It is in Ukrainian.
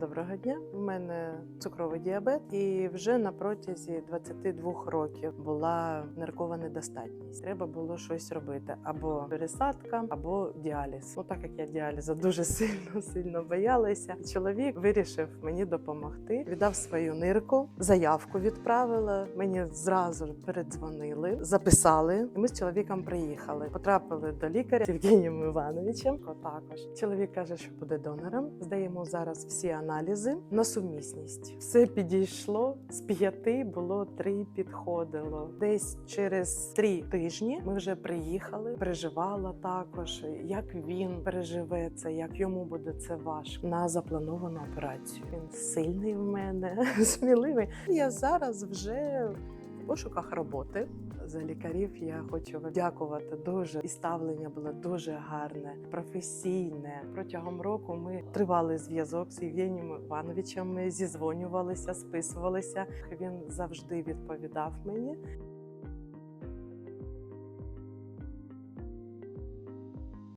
Доброго дня. У мене цукровий діабет, і вже на протязі 22 років була ниркова недостатність. Треба було щось робити: або пересадка, або діаліз. Ну так як я діаліза дуже сильно сильно боялася. Чоловік вирішив мені допомогти. Віддав свою нирку, заявку відправила. Мені зразу передзвонили, записали. І ми з чоловіком приїхали. Потрапили до лікаря Євгенієм Івановичем. Також чоловік каже, що буде донором. Здаємо зараз всі аналізи на сумісність. Все підійшло з п'яти, було три підходило. Десь через три тижні ми вже приїхали. Переживала також, як він переживе це, як йому буде це важко на заплановану операцію. Він сильний в мене, сміливий. Я зараз вже пошуках роботи. За лікарів я хочу дякувати дуже. І ставлення було дуже гарне, професійне. Протягом року ми тривали зв'язок з Євгенієм Івановичем. Ми зізвонювалися, списувалися. Він завжди відповідав мені.